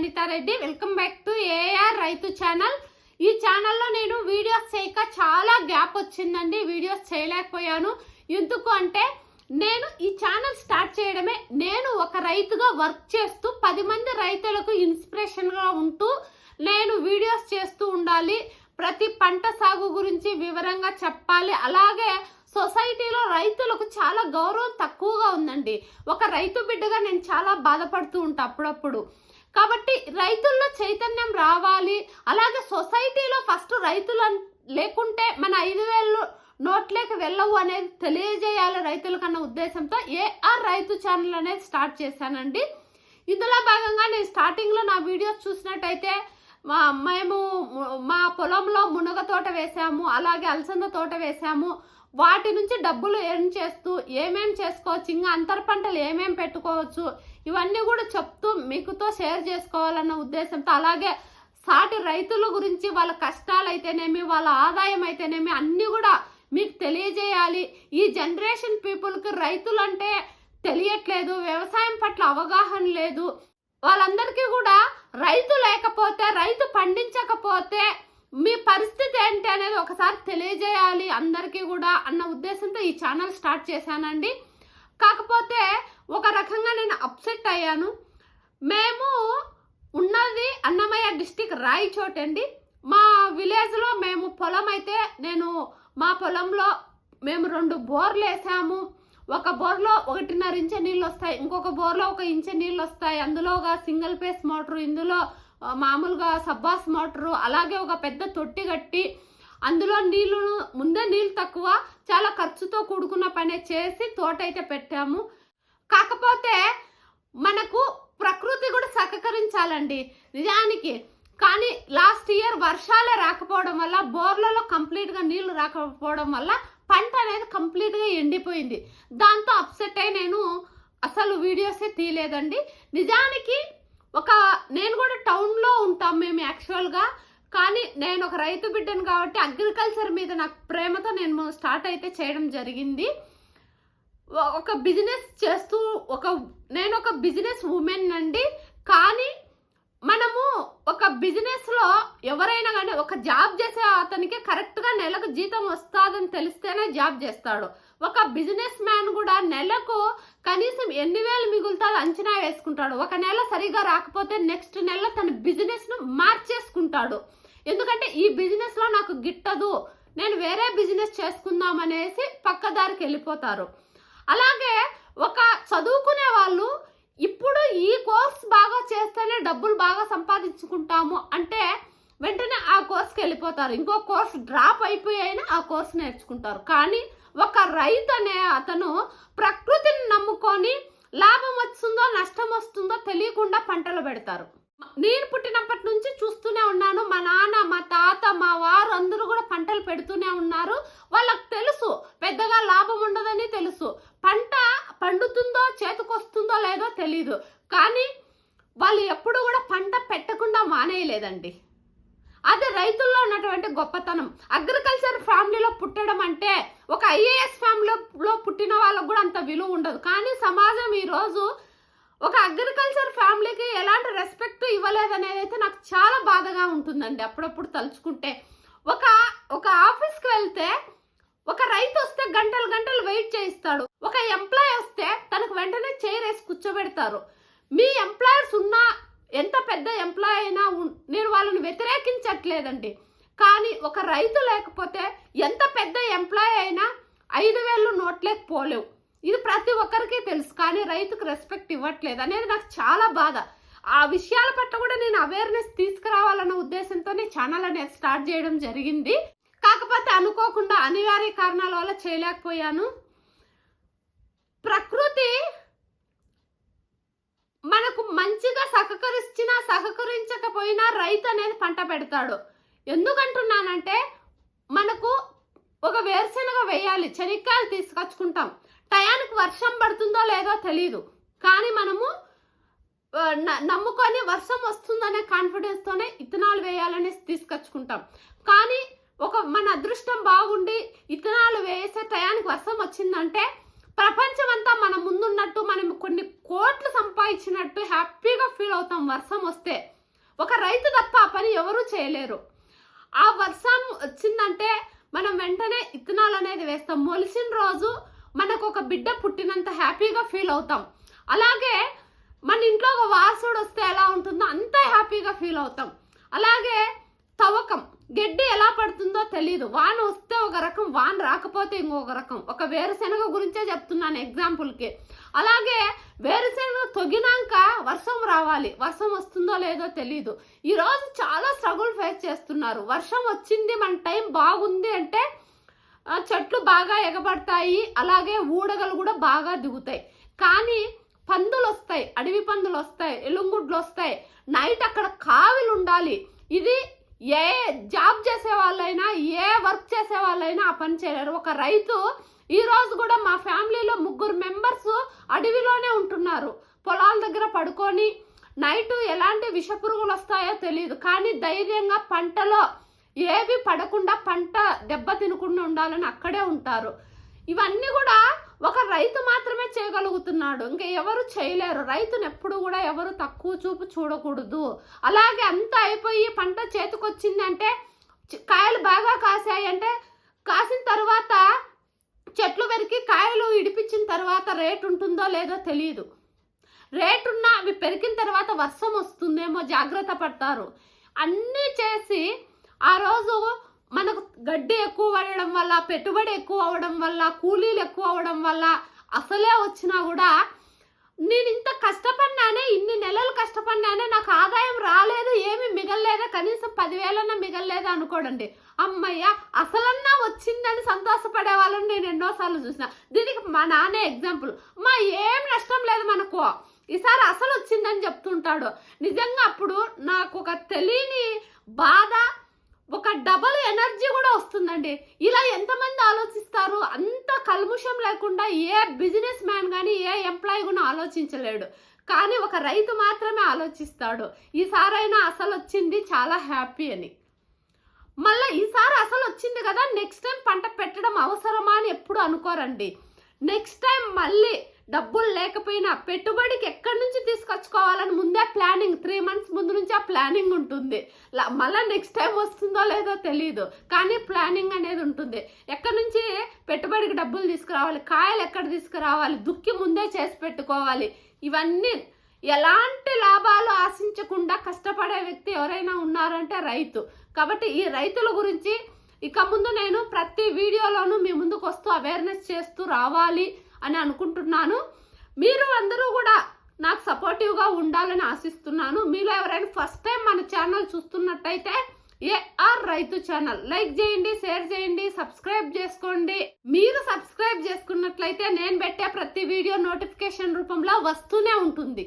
Anitha Reddy welcome back to AR రైతు channel. ఈ ఛానల్లో నేను వీడియోస్ చేయక చాలా గ్యాప్ వచ్చిందండి వీడియోస్ చేయలేకపోయాను. ఎందుకు అంటే నేను ఈ ఛానల్ స్టార్ట్ చేయడమే నేను ఒక రైతుగా వర్క్ చేస్తూ పది మంది రైతులకు ఇన్స్పిరేషన్గా ఉంటూ నేను వీడియోస్ చేస్తూ ఉండాలి. ప్రతి పంట సాగు గురించి వివరంగా చెప్పాలి. అలాగే సొసైటీలో రైతులకు చాలా గౌరవం తక్కువగా ఉందండి. ఒక రైతు బిడ్డగా నేను చాలా బాధపడుతూ ఉంటా అప్పుడప్పుడు. కాబట్టి రైతుల్లో చైతన్యం రావాలి. అలాగే సొసైటీలో ఫస్ట్ రైతులు లేకుంటే మన ఐదు వేలు నోట్లోకి వెళ్ళవు అనేది తెలియజేయాలి రైతులకన్న ఉద్దేశంతో ఏఆర్ రైతు ఛానల్ అనేది స్టార్ట్ చేశానండి. ఇందులో భాగంగా నేను స్టార్టింగ్లో నా వీడియోస్ చూసినట్టయితే మా మేము మా పొలంలో మునగ తోట వేసాము అలాగే అలసంద తోట వేసాము. వాటి నుంచి డబ్బులు ఎర్న్ చేస్తూ ఏమేం చేసుకోవచ్చు ఇంకా అంతర పంటలు ఏమేం పెట్టుకోవచ్చు ఇవన్నీ కూడా చెప్తూ మీకుతో షేర్ చేసుకోవాలన్న ఉద్దేశంతో అలాగే సాటి రైతుల గురించి వాళ్ళ కష్టాలు అయితేనేమి వాళ్ళ ఆదాయం అయితేనేమి అన్నీ కూడా మీకు తెలియజేయాలి. ఈ జనరేషన్ పీపుల్కి రైతులు అంటే తెలియట్లేదు వ్యవసాయం పట్ల అవగాహన లేదు. వాళ్ళందరికీ కూడా రైతు లేకపోతే రైతు పండించకపోతే మీ పరిస్థితి ఏంటి అనేది ఒకసారి తెలియజేయాలి అందరికీ కూడా అన్న ఉద్దేశంతో ఈ ఛానల్ స్టార్ట్ చేశానండి. కాకపోతే ఒక రకంగా నేను అప్సెట్ అయ్యాను. మేము ఉన్నది అన్నమయ్య డిస్టిక్ రాయచోట్ అండి. మా విలేజ్లో మేము పొలం అయితే నేను మా పొలంలో మేము రెండు బోర్లు వేసాము. ఒక బోర్లో ఒకటిన్నర ఇంచె నీళ్ళు వస్తాయి ఇంకొక బోర్లో ఒక ఇంచె నీళ్ళు వస్తాయి. అందులో ఒక సింగిల్ పేస్ మోటారు ఇందులో మామూలుగా సబ్బాస్ మోటారు అలాగే ఒక పెద్ద తొట్టి కట్టి అందులో నీళ్ళు ముందే నీళ్ళు తక్కువ చాలా ఖర్చుతో కూడుకున్న పని చేసి తోట అయితే పెట్టాము. కాకపోతే మనకు ప్రకృతి కూడా సహకరించాలండి. నిజానికి కానీ లాస్ట్ ఇయర్ వర్షాలే రాకపోవడం వల్ల బోర్లలో కంప్లీట్గా నీళ్ళు రాకపోవడం వల్ల పంట అనేది కంప్లీట్గా ఎండిపోయింది. దాంతో అప్సెట్ అయి నేను అసలు వీడియోసే తీయలేదండి. నిజానికి ఒక నేను కూడా టౌన్లో ఉంటాం మేము యాక్చువల్గా. కానీ నేను ఒక రైతు బిడ్డను కాబట్టి అగ్రికల్చర్ మీద నాకు ప్రేమతో నేను స్టార్ట్ అయితే చేయడం జరిగింది. ఒక బిజినెస్ చేస్తూ ఒక నేను ఒక బిజినెస్ ఉమెన్ అండి. కానీ మనము ఒక బిజినెస్లో ఎవరైనా కానీ ఒక జాబ్ చేసే అతనికి కరెక్ట్గా నెలకు జీతం వస్తుందని తెలిస్తేనే జాబ్ చేస్తాడు. ఒక బిజినెస్ మ్యాన్ కూడా నెలకు కనీసం ఎన్ని వేలు మిగులుతా అంచనా వేసుకుంటాడు. ఒక నెల సరిగా రాకపోతే నెక్స్ట్ నెల తన బిజినెస్ను మార్చేసుకుంటాడు. ఎందుకంటే ఈ బిజినెస్లో నాకు గిట్టదు. నేను వేరే బిజినెస్ చేసుకుందాం అనేసి పక్కదారికి వెళ్ళిపోతారు. అలాగే ఒక చదువుకునే వాళ్ళు ఇప్పుడు ఈ కోర్స్ బాగా చేస్తేనే డబ్బులు బాగా సంపాదించుకుంటాము అంటే వెంటనే ఆ కోర్స్కి వెళ్ళిపోతారు. ఇంకో కోర్స్ డ్రాప్ అయిపోయి అయినా ఆ కోర్స్ నేర్చుకుంటారు. కానీ ఒక రైతు అనే అతను ప్రకృతిని నమ్ముకొని లాభం వస్తుందో నష్టం వస్తుందో తెలియకుండా పంటలు పెడతారు. నేను పుట్టినప్పటి నుంచి చూస్తూనే ఉన్నాను. మా నాన్న మా తాత మా వారు అందరూ కూడా పంటలు పెడుతూనే ఉన్నారు. వాళ్ళకి తెలుసు పెద్దగా లాభం ఉండదని తెలుసు. లేదో తెలీదు. కానీ వాళ్ళు ఎప్పుడు కూడా పంట పెట్టకుండా మానేయలేదండి. అది రైతుల్లో ఉన్నటువంటి గొప్పతనం. అగ్రికల్చర్ ఫ్యామిలీలో పుట్టడం అంటే ఒక ఐఏఎస్ ఫ్యామిలీలో పుట్టిన వాళ్ళకు కూడా అంత విలువ ఉండదు. కానీ సమాజం ఈరోజు ఒక అగ్రికల్చర్ ఫ్యామిలీకి ఎలాంటి రెస్పెక్ట్ ఇవ్వలేదనేది అయితే నాకు చాలా బాధగా ఉంటుందండి అప్పుడప్పుడు తలుచుకుంటే. ఒక ఒక ఆఫీస్కి వెళ్తే ఒక రైతు వస్తే గంటలు గంటలు వెయిట్ చేయిస్తాడు ఒక ఎంప్లాయ్ వస్తే తనకు వెంటనే చైర్ వేసి కూర్చోబెడతారు. మీ ఎంప్లాయర్స్ ఉన్నా ఎంత పెద్ద ఎంప్లాయ్ అయినా ఉన్- నేను వాళ్ళని వ్యతిరేకించట్లేదండి. కానీ ఒక రైతు లేకపోతే ఎంత పెద్ద ఎంప్లాయ్ అయినా ఐదు వేలు నోట్లేకి పోలేవు. ఇది ప్రతి ఒక్కరికి తెలుసు కానీ రైతుకు రెస్పెక్ట్ ఇవ్వట్లేదు అనేది నాకు చాలా బాధ. ఆ విషయాల పట్ల కూడా నేను అవేర్నెస్ తీసుకురావాలన్న ఉద్దేశంతోనే ఛానల్ అనేది స్టార్ట్ చేయడం జరిగింది. కాకపోతే అనుకోకుండా అనివార్య కారణాల వల్ల చేయలేకపోయాను. ప్రకృతి మనకు మంచిగా సహకరించినా సహకరించకపోయినా రైతు అనేది పంట పెడతాడు. ఎందుకంటున్నానంటే మనకు ఒక వేరుశెనగ వేయాలి చెనిక్కాయలు తీసుకొచ్చుకుంటాం. టయానికి వర్షం పడుతుందో లేదో తెలియదు కానీ మనము నమ్ముకొని వర్షం వస్తుందనే కాన్ఫిడెన్స్తోనే ఇథనాలు వేయాలని తీసుకొచ్చుకుంటాం. కానీ ఒక మన అదృష్టం బాగుండి ఇథనాలు వేసే టయానికి వర్షం వచ్చిందంటే ప్రపంచం అంతా మన ముందున్నట్టు మనం కొన్ని కోట్లు సంపాదించినట్టు హ్యాపీగా ఫీల్ అవుతాం వర్షం వస్తే. ఒక రైతు తప్ప ఆ పని ఎవరూ చేయలేరు. ఆ వర్షం వచ్చిందంటే మనం వెంటనే ఇత్తనాలు అనేది వేస్తాం. మొలిసిన రోజు మనకు ఒక బిడ్డ పుట్టినంత హ్యాపీగా ఫీల్ అవుతాం. అలాగే మన ఇంట్లో ఒక వారసుడు వస్తే ఎలా ఉంటుందో అంత హ్యాపీగా ఫీల్ అవుతాం. అలాగే తవ్వకం. గడ్డి ఎలా పడుతుందో తెలియదు వాన వస్తే ఒక రకం వాన రాకపోతే ఇంకొక రకం. ఒక వేరుశెనగ గురించే చెప్తున్నాను ఎగ్జాంపుల్కి. అలాగే వేరుశెనగ తొగినాక వర్షం రావాలి. వర్షం వస్తుందో లేదో తెలియదు ఈరోజు చాలా స్ట్రగుల్ ఫేస్ చేస్తున్నారు. వర్షం వచ్చింది మన టైం బాగుంది అంటే చెట్లు బాగా ఎగబడతాయి. అలాగే ఊడగలు కూడా బాగా దిగుతాయి. కానీ పందులు వస్తాయి. అడవి పందులు వస్తాయి. ఎలుంగుడ్లు వస్తాయి. నైట్ అక్కడ కావిలు ఉండాలి ఇది ఏ జాబ్ చేసే వాళ్ళైనా ఏ వర్క్ చేసే వాళ్ళైనా ఆ పని చేయలేరు. ఒక రైతు ఈ రోజు కూడా మా ఫ్యామిలీలో ముగ్గురు మెంబర్స్ అడవిలోనే ఉంటున్నారు. పొలాల దగ్గర పడుకొని నైట్ ఎలాంటి విషపురుగులు వస్తాయో తెలియదు. కానీ ధైర్యంగా పంటలో ఏవి పడకుండా పంట దెబ్బ తినకుండా ఉండాలని అక్కడే ఉంటారు. ఇవన్నీ కూడా ఒక రైతు చేయగలుగుతున్నాడు. ఇంకా ఎవరు చేయలేరు. రైతును ఎప్పుడు కూడా ఎవరు తక్కువ చూపు చూడకూడదు. అలాగే అంతా అయిపోయి పంట చేతికొచ్చిందంటే కాయలు బాగా కాసాయి అంటే కాసిన తర్వాత చెట్లు పెరిగి కాయలు ఇడిపించిన తర్వాత రేట్ ఉంటుందో లేదో తెలియదు రేట్ ఉన్న అవి పెరిగిన తర్వాత వర్షం వస్తుందేమో జాగ్రత్త పడతారు. అన్నీ చేసి ఆ రోజు మనకు గడ్డి ఎక్కువ పడడం వల్ల పెట్టుబడి ఎక్కువ అవ్వడం వల్ల కూలీలు ఎక్కువ అవ్వడం వల్ల అసలే వచ్చినా కూడా నేను ఇంత కష్టపడినానే ఇన్ని నెలలు కష్టపడినానే నాకు ఆదాయం రాలేదు ఏమి మిగలలేదు కనీసం పదివేలన్నా మిగలలేదు అనుకోడండి. అమ్మయ్య అసలన్నా వచ్చిందని సంతోషపడే వాళ్ళని నేను ఎన్నోసార్లు చూసిన. దీనికి మా నాన్నే ఎగ్జాంపుల్. మా ఏం నష్టం లేదు మనకు. ఈసారి అసలు వచ్చిందని చెప్తుంటాడు. నిజంగా అప్పుడు నాకు ఒక తెలియని బాధ ఒక డబల్ ఎనర్జీ కూడా వస్తుందండి. ఇలా ఎంతమంది ఆలోచిస్తారు? అంత కల్ముషం లేకుండా ఏ బిజినెస్ మ్యాన్ కానీ ఏ ఎంప్లాయీ కూడా ఆలోచించలేడు. కానీ ఒక రైతు మాత్రమే ఆలోచిస్తాడు. ఈసారైనా అసలు వచ్చింది చాలా హ్యాపీ అని. మళ్ళీ ఈసారి అసలు వచ్చింది కదా నెక్స్ట్ టైం పంట పెట్టడం అవసరమా అని ఎప్పుడు అనుకోరండి. నెక్స్ట్ టైం మళ్ళీ డబ్బులు లేకపోయినా పెట్టుబడికి ఎక్కడి నుంచి తెచ్చుకోవాలని ముందే ప్లానింగ్ త్రీ మంత్స్ ముందు నుంచి ఆ ప్లానింగ్ ఉంటుంది. మళ్ళీ మళ్ళా నెక్స్ట్ టైం వస్తుందో లేదో తెలియదు కానీ ప్లానింగ్ అనేది ఉంటుంది. ఎక్కడి నుంచి పెట్టుబడికి డబ్బులు తీసుకురావాలి కాయలు ఎక్కడ తీసుకురావాలి దుక్కి ముందే చేసి పెట్టుకోవాలి. ఇవన్నీ ఎలాంటి లాభాలు ఆశించకుండా కష్టపడే వ్యక్తి ఎవరైనా ఉన్నారంటే రైతు. కాబట్టి ఈ రైతుల గురించి ఇక ముందు నేను ప్రతి వీడియోలోనూ మీ ముందుకు వస్తూ అవేర్నెస్ చేస్తూ రావాలి అని అనుకుంటున్నాను. మీరు అందరూ కూడా నాకు సపోర్టివ్గా ఉండాలని ఆశిస్తున్నాను. మీలో ఎవరైనా ఫస్ట్ టైం మన ఛానల్ చూస్తున్నట్టయితే ఏఆర్ రైతు ఛానల్ లైక్ చేయండి షేర్ చేయండి సబ్స్క్రైబ్ చేసుకోండి. మీరు సబ్స్క్రైబ్ చేసుకున్నట్లయితే నేను పెట్టే ప్రతి వీడియో నోటిఫికేషన్ రూపంలో వస్తూనే ఉంటుంది.